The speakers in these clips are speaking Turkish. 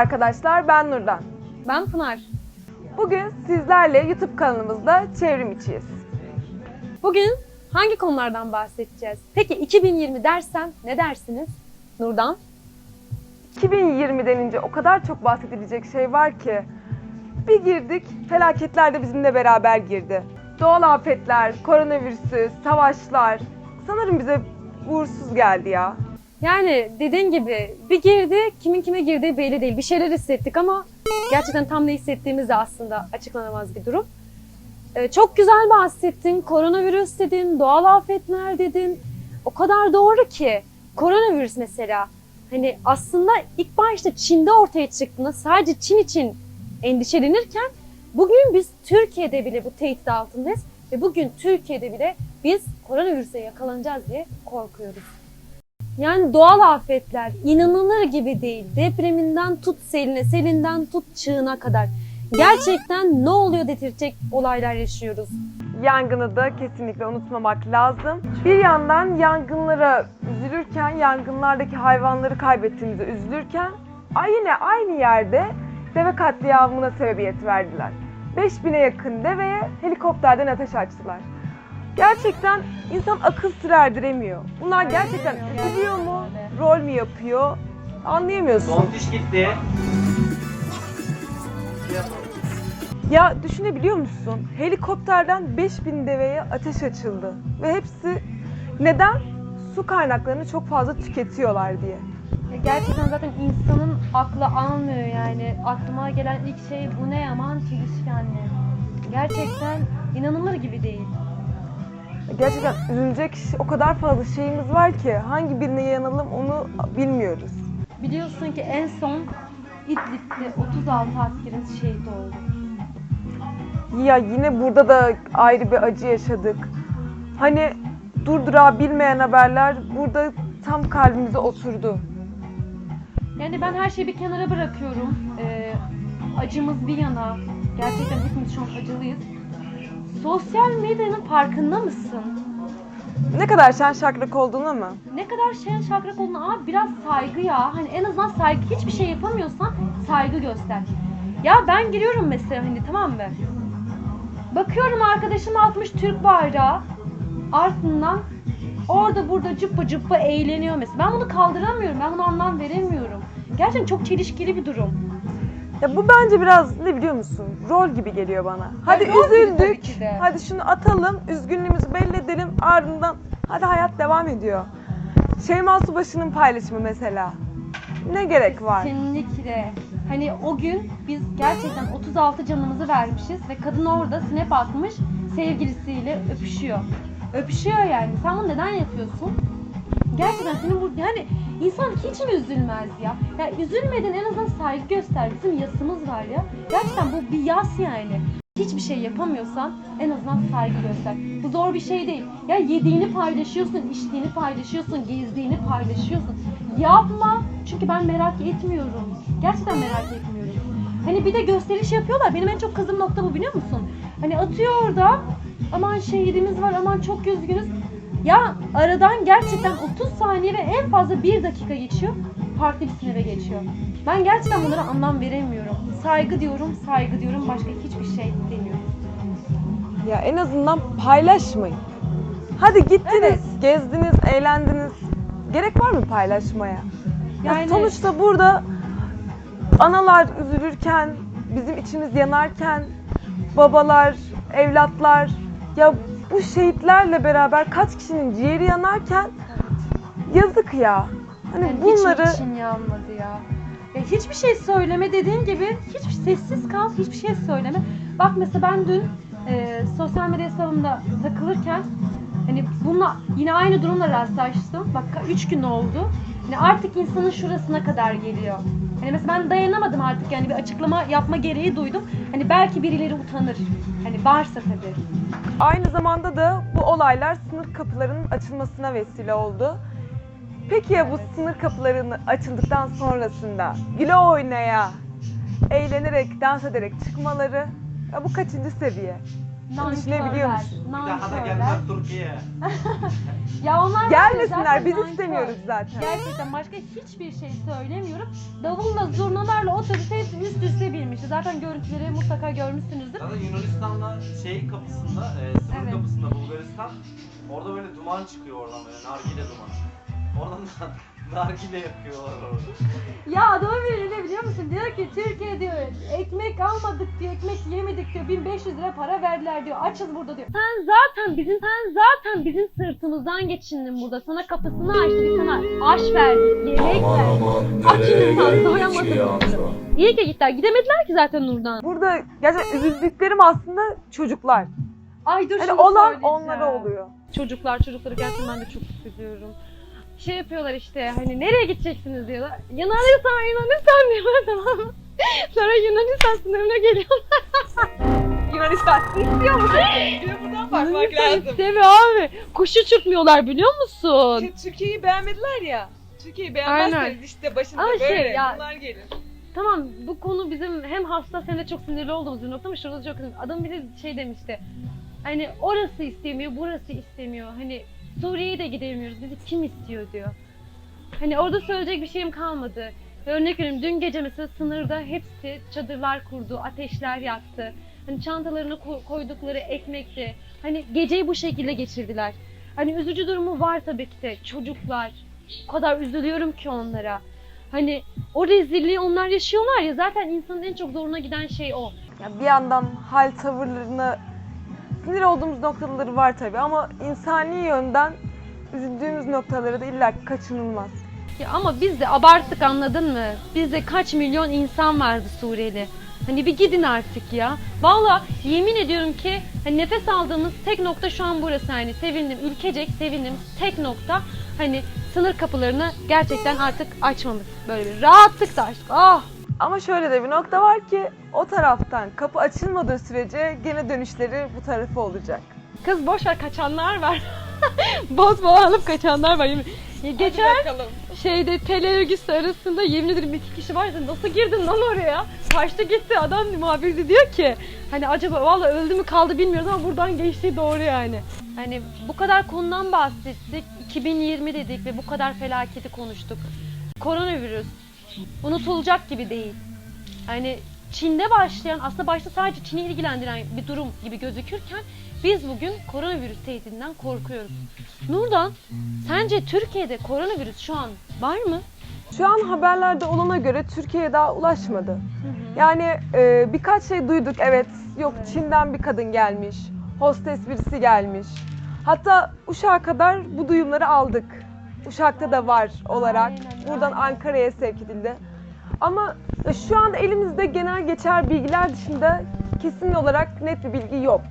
arkadaşlar, ben Nurdan. Ben Pınar. Bugün sizlerle YouTube kanalımızda çevrim içiyiz. Bugün hangi konulardan bahsedeceğiz? Peki 2020 dersem ne dersiniz? Nurdan? 2020 denince o kadar çok bahsedilecek şey var ki. Bir girdik, felaketler de bizimle beraber girdi. Doğal afetler, koronavirüsü, savaşlar. Sanırım bize uğursuz geldi ya. Yani dediğin gibi bir girdi, kimin kime girdiği belli değil. Bir şeyler hissettik ama gerçekten tam ne hissettiğimiz de aslında açıklanamaz bir durum. Ee, çok güzel bahsettin. Koronavirüs dedin, doğal afetler dedin. O kadar doğru ki. Koronavirüs mesela. Hani aslında ilk başta Çin'de ortaya çıktığında sadece Çin için endişelenirken bugün biz Türkiye'de bile bu tehdit altındayız ve bugün Türkiye'de bile biz koronavirüse yakalanacağız diye korkuyoruz. Yani doğal afetler inanılır gibi değil. Depreminden tut seline, selinden tut çığına kadar. Gerçekten ne oluyor dedirtecek olaylar yaşıyoruz. Yangını da kesinlikle unutmamak lazım. Bir yandan yangınlara üzülürken, yangınlardaki hayvanları kaybettiğimize üzülürken yine aynı yerde deve katliamına sebebiyet verdiler. 5000'e yakın deveye helikopterden ateş açtılar. Gerçekten insan akıl sır erdiremiyor. Bunlar gerçekten üzülüyor mu, rol mü yapıyor anlayamıyorsun. Tontiş gitti. Ya düşünebiliyor musun? Helikopterden 5000 deveye ateş açıldı. Ve hepsi neden? Su kaynaklarını çok fazla tüketiyorlar diye. Gerçekten zaten insanın aklı almıyor yani. Aklıma gelen ilk şey bu ne yaman çelişkenli. Gerçekten inanılır gibi değil. Gerçekten üzülecek o kadar fazla şeyimiz var ki hangi birine yanalım onu bilmiyoruz. Biliyorsun ki en son İdlib'de 36 askerimiz şehit oldu. Ya yine burada da ayrı bir acı yaşadık. Hani durdurabilmeyen haberler burada tam kalbimize oturdu. Yani ben her şeyi bir kenara bırakıyorum. Ee, acımız bir yana. Gerçekten hepimiz şu an acılıyız. Sosyal medyanın farkında mısın? Ne kadar şen şakrak olduğunu mu? Ne kadar şen şakrak olduğunu abi biraz saygı ya. Hani en azından saygı hiçbir şey yapamıyorsan saygı göster. Ya ben giriyorum mesela hani tamam mı? Bakıyorum arkadaşım atmış Türk bayrağı. Ardından orada burada cıppa cıppa eğleniyor mesela. Ben bunu kaldıramıyorum. Ben buna anlam veremiyorum. Gerçekten çok çelişkili bir durum. Ya bu bence biraz ne biliyor musun? Rol gibi geliyor bana. Hadi rol gibi tabii üzüldük. ki de. Hadi şunu atalım, üzgünlüğümüzü belli edelim. Ardından hadi hayat devam ediyor. Şeyma Subaşı'nın paylaşımı mesela. Ne gerek var? Kesinlikle. Hani o gün biz gerçekten 36 canımızı vermişiz ve kadın orada snap atmış sevgilisiyle öpüşüyor. Öpüşüyor yani. Sen bunu neden yapıyorsun? Gerçekten senin bu yani insan hiç mi üzülmez ya? Ya üzülmeden en azından saygı göster. Bizim yasımız var ya. Gerçekten bu bir yas yani. Hiçbir şey yapamıyorsan en azından saygı göster. Bu zor bir şey değil. Ya yediğini paylaşıyorsun, içtiğini paylaşıyorsun, gezdiğini paylaşıyorsun. Yapma. Çünkü ben merak etmiyorum. Gerçekten merak etmiyorum. Hani bir de gösteriş yapıyorlar. Benim en çok kızım nokta bu biliyor musun? Hani atıyor orada. Aman şehidimiz var, aman çok üzgünüz. Ya aradan gerçekten 30 saniye ve en fazla 1 dakika geçiyor. Farklı bir sinire geçiyor. Ben gerçekten bunlara anlam veremiyorum. Saygı diyorum, saygı diyorum. Başka hiçbir şey demiyorum. Ya en azından paylaşmayın. Hadi gittiniz, gezdiniz, eğlendiniz. Gerek var mı paylaşmaya? Ya Yani- sonuçta burada analar üzülürken, bizim içimiz yanarken, babalar, evlatlar ya bu şehitlerle beraber kaç kişinin ciğeri yanarken yazık ya. Hani Yani bunları hiç için yanmadı ya? ya? Hiçbir şey söyleme dediğin gibi hiç sessiz kal, hiçbir şey söyleme. Bak mesela ben dün e, sosyal medya hesabımda takılırken hani bununla yine aynı durumla rastlaştım. Bak 3 gün oldu. Hani artık insanın şurasına kadar geliyor. Hani mesela ben dayanamadım artık yani bir açıklama yapma gereği duydum. Hani belki birileri utanır. Hani varsa tabii. Aynı zamanda da bu olaylar sınır kapılarının açılmasına vesile oldu. Peki ya bu sınır kapılarının açıldıktan sonrasında güle oynaya, eğlenerek, dans ederek çıkmaları ya bu kaçıncı seviye? Düşünebiliyor Nankörler. musun? Bir daha da Nankörler. gelmez Türkiye'ye. Ya onlar Gelmesinler biz istemiyoruz zaten. Gerçekten başka hiçbir şey söylemiyorum. Davulla zurnalarla otobüs hepsi üst üste binmişti. Zaten görüntüleri mutlaka görmüşsünüzdür. Zaten Yunanistan'la şey kapısında, e, sınır Evet. kapısında Bulgaristan. Orada böyle duman çıkıyor oradan böyle, nargile dumanı. Oradan da nargile yakıyorlar orada. Ya adamın biri ne biliyor musun? Diyor ki Türkiye diyor ekmek almadık diyor, ekmek yemedik diyor. 1500 lira para verdiler diyor. Açız burada diyor. Sen zaten bizim sen zaten bizim sırtımızdan geçindin burada. Sana kapısını açtık, sana aş verdik, yemek verdik. Açından doyamadık. İyi ki gittiler. Gidemediler ki zaten Nurdan. Burada gerçekten üzüldüklerim aslında çocuklar. Ay dur Hani olan onlara oluyor. Çocuklar çocukları gerçekten ben de çok üzülüyorum. Şey yapıyorlar işte hani nereye gideceksiniz diyorlar. Yunanistan Yunanistan diyorlar tamam mı? Sonra Yunanistan sınırına geliyorlar. Yunanistan istiyor musun? buradan bakmak Yunanistan istemiyor abi. Kuş uçurtmuyorlar biliyor musun? Türkiye'yi beğenmediler ya. Türkiye'yi Aynen. beğenmezseniz işte başında Ama böyle şey ya- bunlar gelir. Tamam bu konu bizim hem hassas hem de çok sinirli olduğumuz bir nokta ama şurada çok önemli. Adam bir de şey demişti. Hani orası istemiyor, burası istemiyor. Hani Suriye'ye de gidemiyoruz. Bizi kim istiyor diyor. Hani orada söyleyecek bir şeyim kalmadı. Örnek veriyorum dün gece mesela sınırda hepsi çadırlar kurdu, ateşler yaktı. Hani çantalarına ko- koydukları ekmekti. Hani geceyi bu şekilde geçirdiler. Hani üzücü durumu var tabii ki de. Çocuklar. O kadar üzülüyorum ki onlara. Hani o rezilliği onlar yaşıyorlar ya zaten insanın en çok zoruna giden şey o. Ya bir yandan hal tavırlarına sinir olduğumuz noktaları var tabii ama insani yönden üzüldüğümüz noktaları da illa kaçınılmaz. Ya ama biz de abarttık anladın mı? Bizde kaç milyon insan vardı Suriyeli. Hani bir gidin artık ya. Valla yemin ediyorum ki hani nefes aldığımız tek nokta şu an burası hani sevindim ülkecek sevindim tek nokta hani sınır kapılarını gerçekten artık açmamız böyle bir rahatlık da açtık. Ah Ama şöyle de bir nokta var ki o taraftan kapı açılmadığı sürece gene dönüşleri bu tarafa olacak. kız boş ver kaçanlar var. Boz boğa alıp kaçanlar var. Yemin- Ya Geçen şeyde tele örgüsü arasında yemin ederim iki kişi vardı. Nasıl girdin lan oraya? Kaçtı gitti adam muhabir de diyor ki hani acaba valla öldü mü kaldı bilmiyoruz ama buradan geçti doğru yani. Hani bu kadar konudan bahsettik. 2020 dedik ve bu kadar felaketi konuştuk. Koronavirüs unutulacak gibi değil. Hani Çin'de başlayan aslında başta sadece Çin'i ilgilendiren bir durum gibi gözükürken biz bugün koronavirüs tehdidinden korkuyoruz. Nurdan sence Türkiye'de koronavirüs şu an var mı? Şu an haberlerde olana göre Türkiye'ye daha ulaşmadı. Yani e, birkaç şey duyduk evet yok Çin'den bir kadın gelmiş, hostes birisi gelmiş. Hatta Uşak'a kadar bu duyumları aldık. Uşak'ta da var olarak Aynen, buradan. Ankara'ya sevk edildi. Ama e, şu anda elimizde genel geçer bilgiler dışında kesin olarak net bir bilgi yok.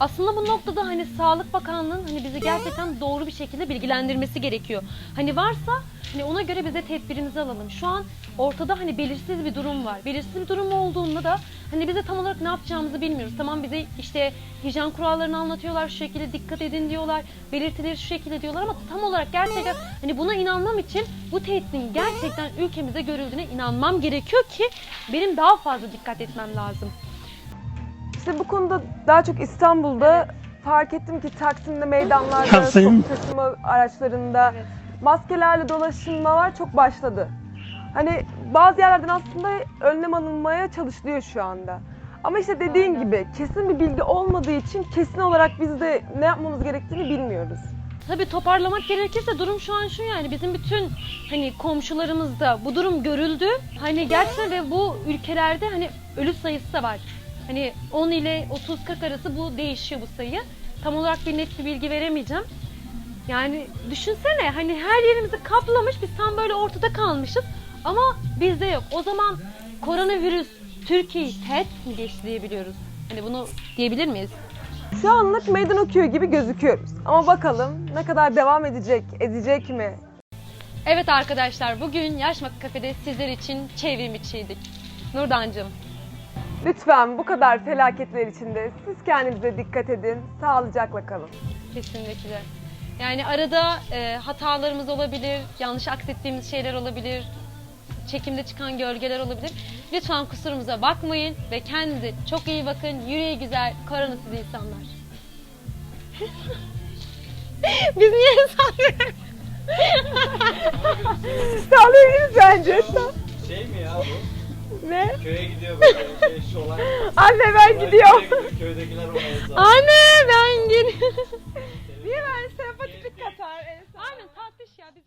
Aslında bu noktada hani Sağlık Bakanlığı'nın hani bizi gerçekten doğru bir şekilde bilgilendirmesi gerekiyor. Hani varsa hani ona göre bize tedbirimizi alalım. Şu an ortada hani belirsiz bir durum var. Belirsiz bir durum olduğunda da hani bize tam olarak ne yapacağımızı bilmiyoruz. Tamam bize işte hijyen kurallarını anlatıyorlar, şu şekilde dikkat edin diyorlar, belirtileri şu şekilde diyorlar ama tam olarak gerçekten hani buna inanmam için bu tehditin gerçekten ülkemizde görüldüğüne inanmam gerekiyor ki benim daha fazla dikkat etmem lazım. İşte bu konuda daha çok İstanbul'da fark ettim ki Taksim'de meydanlarda, Taksim. toplu taşıma araçlarında Evet. maskelerle dolaşılmalar çok başladı. Hani bazı yerlerden aslında önlem alınmaya çalışılıyor şu anda. Ama işte dediğin Aynen. gibi kesin bir bilgi olmadığı için kesin olarak biz de ne yapmamız gerektiğini bilmiyoruz. Tabii toparlamak gerekirse durum şu an şu yani bizim bütün hani komşularımızda bu durum görüldü. Hani gerçekten ve bu ülkelerde hani ölü sayısı da var. Hani 10 ile 30-40 arası bu değişiyor bu sayı. Tam olarak bir net bir bilgi veremeyeceğim. Yani düşünsene hani her yerimizi kaplamış biz tam böyle ortada kalmışız ama bizde yok. O zaman koronavirüs Türkiye'yi tehdit mi geçti diyebiliyoruz. Hani bunu diyebilir miyiz? Şu anlık meydan okuyor gibi gözüküyoruz. Ama bakalım ne kadar devam edecek, edecek mi? Evet arkadaşlar bugün Yaşmak Kafede sizler için çevrim içiydik. Nurdancığım Lütfen bu kadar felaketler içinde siz kendinize dikkat edin, sağlıcakla kalın. kesinlikle. Yani arada e, hatalarımız olabilir, yanlış aksettiğimiz şeyler olabilir, çekimde çıkan gölgeler olabilir. Lütfen kusurumuza bakmayın ve kendinize çok iyi bakın. Yüreği güzel, koronasız insanlar. Biz niye sallıyoruz? Sağlayabiliriz bence. Şey mi ya bu? Ne? Köye gidiyor böyle şey şolay. Anne ben gidiyorum. Köydekiler oraya zar. Anne ben gidiyorum. Niye ben sempatik katar? Aynen tatlış ya has.